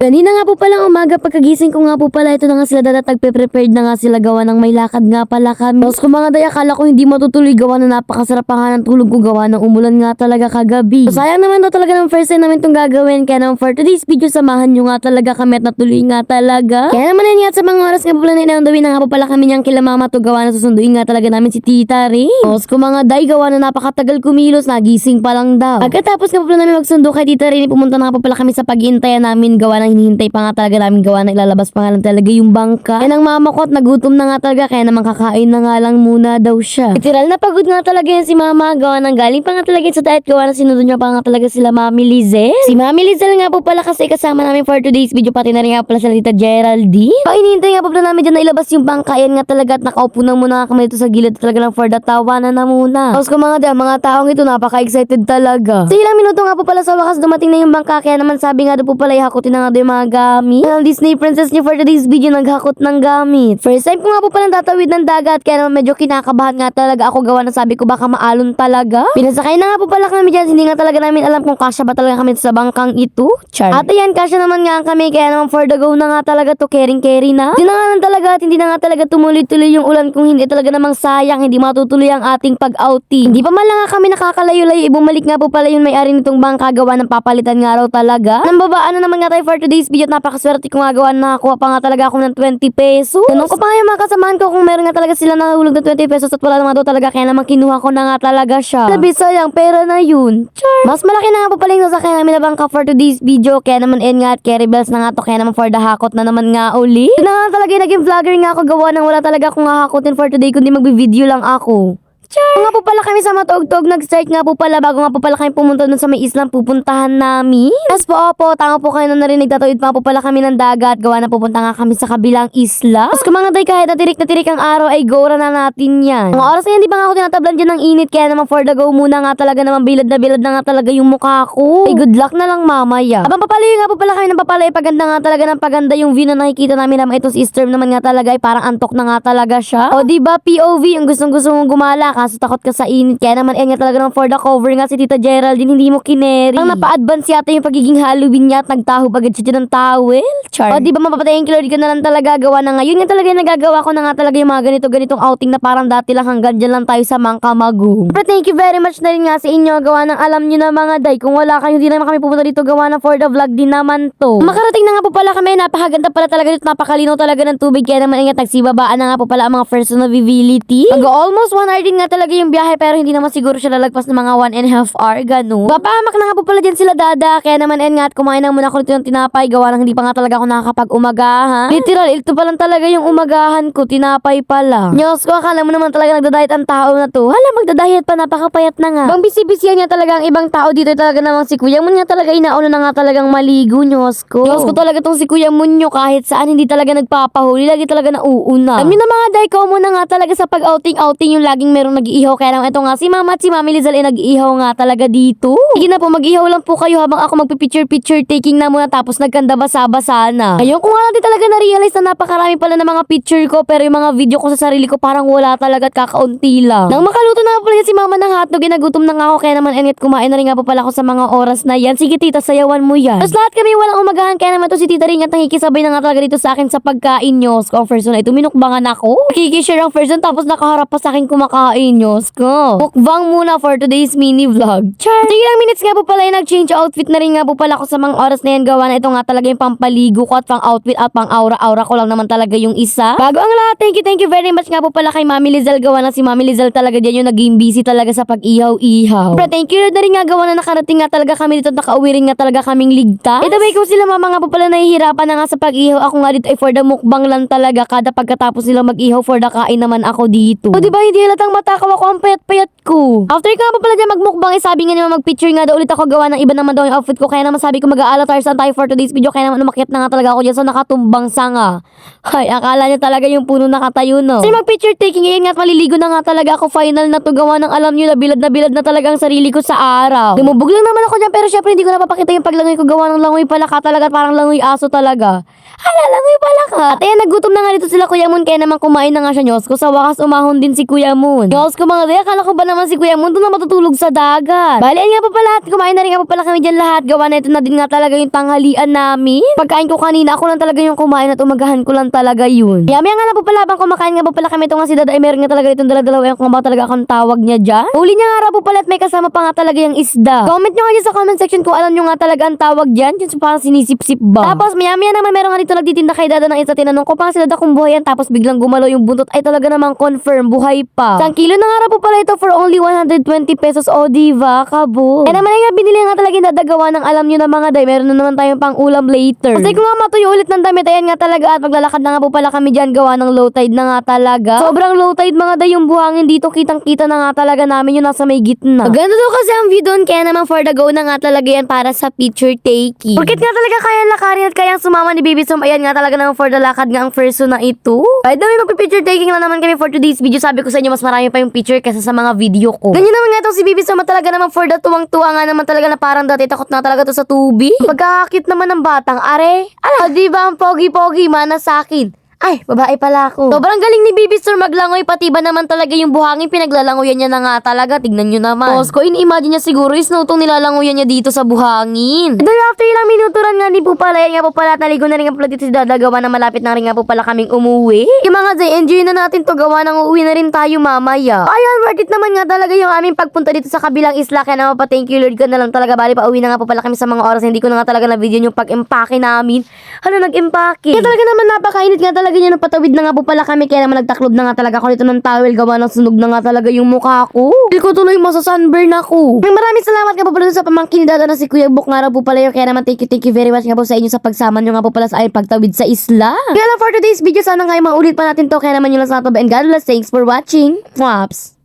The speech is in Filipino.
Kanina nga po palang umaga pagkagising ko nga po pala ito na nga sila dada tagpe-prepared na nga sila gawa ng may lakad nga pala kami. Tapos kung mga day akala ko hindi matutuloy gawa na napakasarap pa nga ng tulog ko gawa ng umulan nga talaga kagabi. So, sayang naman daw talaga ng first time namin itong gagawin kaya naman for today's video samahan nyo nga talaga kami at natuloy nga talaga. Kaya naman yun nga sa mga oras nga po pala na inandawin na nga po pala kami niyang kila mama to gawa na susunduin nga talaga namin si tita rin. Tapos kung mga day gawa na napakatagal kumilos nagising pa lang daw. Pagkatapos nga po pala namin magsundo kay tita rin pumunta na nga po pala kami sa pag-iintayan namin gawa ng hinihintay pa nga talaga namin gawa na ilalabas pa nga lang talaga yung bangka. Kaya nang mama ko at nagutom na nga talaga kaya naman kakain na nga lang muna daw siya. Literal na pagod nga talaga yan si mama gawa ng galing pa nga talaga sa diet gawa na sinunod niya pa nga talaga sila mami Lizel. Si mami Lizel nga po pala kasi kasama namin for today's video pati na rin nga pala sila tita Geraldine. So inihintay nga po pala namin dyan na ilabas yung bangka yan nga talaga at nakaupo na muna kami dito sa gilid talaga lang for the tawanan na muna. Tapos kung mga da, mga taong ito napaka-excited talaga. Sa ilang minuto nga po pala sa wakas dumating na yung bangka kaya naman sabi nga doon po pala ihakutin na nga yung mga gamit. Ang Disney princess niyo for today's video naghakot ng gamit. First time ko nga po pala tatawid ng dagat kaya naman medyo kinakabahan nga talaga ako gawa na sabi ko baka maalon talaga. Pinasakay na nga po pala kami dyan hindi nga talaga namin alam kung kasya ba talaga kami sa bangkang ito. Char. At ayan kasya naman nga kami kaya naman for the go na nga talaga to caring carry na. Hindi na nga lang talaga at hindi na nga talaga tumuloy-tuloy yung ulan kung hindi talaga namang sayang hindi matutuloy ang ating pag-outing. Hindi pa man lang nga kami nakakalayo-layo ibumalik nga po pala yung may-ari nitong bangka gawa ng papalitan nga raw talaga. Nang babaan na naman nga tayo for today's video at napakaswerte ko nga gawa na nakakuha pa nga talaga ako ng 20 pesos. Tanong ko pa nga yung mga kasamahan ko kung meron nga talaga sila nahulog ng 20 pesos at wala naman daw talaga kaya naman kinuha ko na nga talaga siya. Sabi sayang pera na yun. Char. Mas malaki na nga po pala yung sasakyan namin na for today's video kaya naman en nga at carry bells na nga to kaya naman for the hakot na naman nga uli. Yun na nga talaga yung naging vlogger nga ako gawa nang wala talaga akong hahakotin for today kundi magbi-video lang ako. Char! Nga po pala kami sa Matog-Tog, nag-start nga po pala bago nga po pala kami pumunta dun sa may islang pupuntahan namin. Tapos po, opo, tama po kayo na narinig, tatawid pa po pala kami ng dagat, gawa na pupunta nga kami sa kabilang isla. Tapos day kahit natirik na tirik ang araw ay gora na natin yan. Mga oras na yan, di ba nga ako tinatablan dyan ng init, kaya naman for the go muna nga talaga naman bilad na bilad na nga talaga yung mukha ko. Ay good luck na lang mamaya. Abang papalayo nga po pala kami ng papalayo, paganda nga talaga ng paganda yung view na nakikita namin naman itong si Storm naman nga talaga ay parang antok na nga talaga siya. O di ba POV, yung gustong gusto mong gumala, kaso takot ka sa init. Kaya naman, yan nga talaga ng for the cover nga si Tita Geraldine, hindi mo kineri. Ang napa-advance yata yung pagiging Halloween niya at nagtaho agad siya dyan ng towel. Char. O di ba mapapatayin kilori ka na lang talaga gawa na ngayon. Yan talaga yung nagagawa ko na nga talaga yung mga ganito ganitong outing na parang dati lang hanggang dyan lang tayo sa Mangkamagong. Pero thank you very much na rin nga sa inyo gawa ng alam nyo na mga day. Kung wala kayo, hindi naman kami pupunta dito gawa ng for the vlog din naman to. Makarating na nga po pala kami. Napakaganda pala talaga dito. Napakalinaw talaga ng tubig. Kaya naman ingat nagsibabaan na nga po pala ang mga first navivability. Mag almost one hour din nga talaga yung biyahe pero hindi naman siguro siya lalagpas ng mga one and a half hour. Ganun. Papahamak na nga po pala dyan sila dada. Kaya naman en nga at kumain na muna ako nito ng tinapay. Gawa ng hindi pa nga talaga ako nakakapag-umagahan. Literal, ito pa lang talaga yung umagahan ko. Tinapay pala. Diyos ko, akala mo naman talaga nagda-diet ang tao na to. Hala, magda-diet pa, napakapayat na nga. Bang bisi-bisiyan niya talaga ang ibang tao dito talaga namang si Kuya Mun nga talaga inauna na nga talagang maligo, Diyos ko. Diyos ko talaga tong si Kuya Munyo kahit saan hindi talaga nagpapahuli. Lagi talaga nauuna. Niyo na mga day, ko muna nga talaga sa pag-outing-outing yung laging merong nag-iihaw. Kaya naman ito nga si Mama at si Mami Lizal ay nag-iihaw nga talaga dito. Sige na po, mag-ihaw lang po kayo habang ako magpipicture-picture taking na muna tapos nagkanda basa-basa na. Ayun ko nga lang talaga na-realize na napakarami pala ng mga picture ko pero yung mga video ko sa sarili ko parang wala talaga at kakaunti lang. Nang makaluto na pala si Mama ng hotdog, ginagutom na nga ako kaya naman enit kumain na rin nga po pala ako sa mga oras na yan. Sige tita, sayawan mo yan. Tapos lahat kami walang umagahan kaya naman to si tita rin at nakikisabay na nga talaga dito sa akin sa pagkain nyo. Ko, first one ay tuminukbangan ako. Nakikishare ang first tapos nakaharap pa sa akin kumakain nyo. Ko. Mukbang muna for today's mini vlog. Char! Sige lang minutes nga po pala yung nag-change outfit na rin nga po pala ako sa mga oras na yan gawa na ito nga talaga yung pampaligo ko at pang outfit at pang aura-aura ko lang naman talaga yung isa. Bago ang lahat, thank you, thank you very much nga po pala kay Mami Lizal gawa na si Mami Lizal talaga dyan yung naging busy talaga sa pag-ihaw-ihaw. Pero thank you na rin nga gawa na nakarating nga talaga kami dito at nakauwi rin nga talaga kaming ligtas. Ito ba kung sila mama nga po pala nahihirapan na nga sa pag-ihaw. Ako nga dito ay for the mukbang lang talaga kada pagkatapos nilang mag-ihaw for the kain naman ako dito. O diba hindi halatang mata nanakaw ako ang payat-payat ko. After ko nga po pala dyan magmukbang, eh, sabi nga naman mag-picture nga daw ulit ako gawa ng iba naman daw yung outfit ko. Kaya naman sabi ko mag-aalatars tayo for today's video. Kaya naman umakyat na nga talaga ako dyan sa nakatumbang sanga. Ay, akala niya talaga yung puno nakatayo no. Kasi mag-picture taking, ngayon nga at maliligo na nga talaga ako. Final na to gawa ng alam nyo na bilad na bilad na talaga ang sarili ko sa araw. Lumubog lang naman ako dyan pero syempre hindi ko napapakita yung paglangoy ko gawa ng langoy pala ka talaga parang langoy aso talaga. Hala, langoy pala ka. At ayan, nagutom na nga dito sila Kuya Moon kaya naman kumain na nga siya Nyos ko. Sa wakas umahon din si Kuya Moon. Nyos ko mga daya, kala ko ba naman si Kuya Moon doon na matutulog sa dagat. Bali, nga pa pala, at kumain na rin nga pa pala kami dyan lahat. Gawa na ito na din nga talaga yung tanghalian namin. Pagkain ko kanina, ako lang talaga yung kumain at umagahan ko lang talaga yun. Kaya maya nga lang po pala, habang kumakain nga po pala kami ito nga si Dada, ay meron nga talaga itong dala-dalawa yung kung ba talaga akong tawag niya dyan. Huli niya nga raw po pala at may kasama pa nga talaga yung isda. Comment nyo nga dyan sa comment section kung alam nyo nga talaga ang tawag dyan. Yung parang sinisip-sip ba. Tapos maya maya naman meron nga dito nagtitinda kay Dada ng isa tinanong ko pa si Dada kung buhay yan tapos biglang gumalaw yung buntot ay talaga namang confirm buhay pa. Isang kilo na nga po pala ito for only 120 pesos o diva kabo. Eh naman ay nga binili nga talaga yung dadagawa ng alam nyo na mga day. Meron na naman tayong pang ulam later. Kasi kung nga matuyo ulit ng damit ayan nga talaga at maglalakad na nga po pala kami dyan gawa ng low tide na nga talaga. Sobrang low tide mga day yung buhangin dito kitang kita na nga talaga namin yung nasa may gitna. Maganda daw kasi ang view doon kaya naman for the go na nga talaga yan para sa picture taking. Porkit nga talaga kaya lakarin at kayang sumama ni Baby Som ayan nga talaga naman for the lakad nga ang first na ito. By the way magpipicture taking lang naman kami for today's video. Sabi ko sa inyo mas marami pa yung picture kaysa sa mga video ko. Ganyan naman nga itong si Baby Som talaga naman for the tuwang-tuwa nga naman talaga na parang dati takot na talaga to sa tubig. Pagkakakit naman ng batang are. Ala, di ba ang pogi-pogi mana sa akin? Ay, babae pala ako. Sobrang galing ni Baby Sir maglangoy, pati ba naman talaga yung buhangin, pinaglalangoyan niya na nga talaga. Tignan nyo naman. Boss ko, in-imagine niya siguro is no itong nilalangoyan niya dito sa buhangin. Then after ilang minuturan nga din po pala, yan nga po pala, at naligo na rin nga pala dito si Dada, gawa na malapit na rin nga po pala kaming umuwi. Yung mga Zay, enjoy na natin to, gawa nang uuwi na rin tayo mamaya. Ayan, worth it naman nga talaga yung aming pagpunta dito sa kabilang isla, kaya naman pa thank you Lord ko na lang talaga, bali pa uwi na nga po pala kami sa mga oras, hindi ko na nga talaga na video yung pag-empake namin. Ano, nag-empake? Kaya talaga naman napakainit nga talaga niya nung patawid na nga po pala kami, kaya naman nagtaklob na nga talaga ako dito ng towel, gawa ng sunog na nga talaga yung mukha ko. Hindi ko tuloy masa-sunburn ako. Maraming maraming salamat nga po pala sa pamangkin ni Dada na si Kuya Buk nga po pala yun, kaya naman thank you, thank you very much nga po sa inyo sa pagsama nyo nga po pala sa aming pagtawid sa isla. Kaya lang for today's video, sana nga maulit pa natin to, kaya naman yun lang sa and God bless, thanks for watching. Mwaps!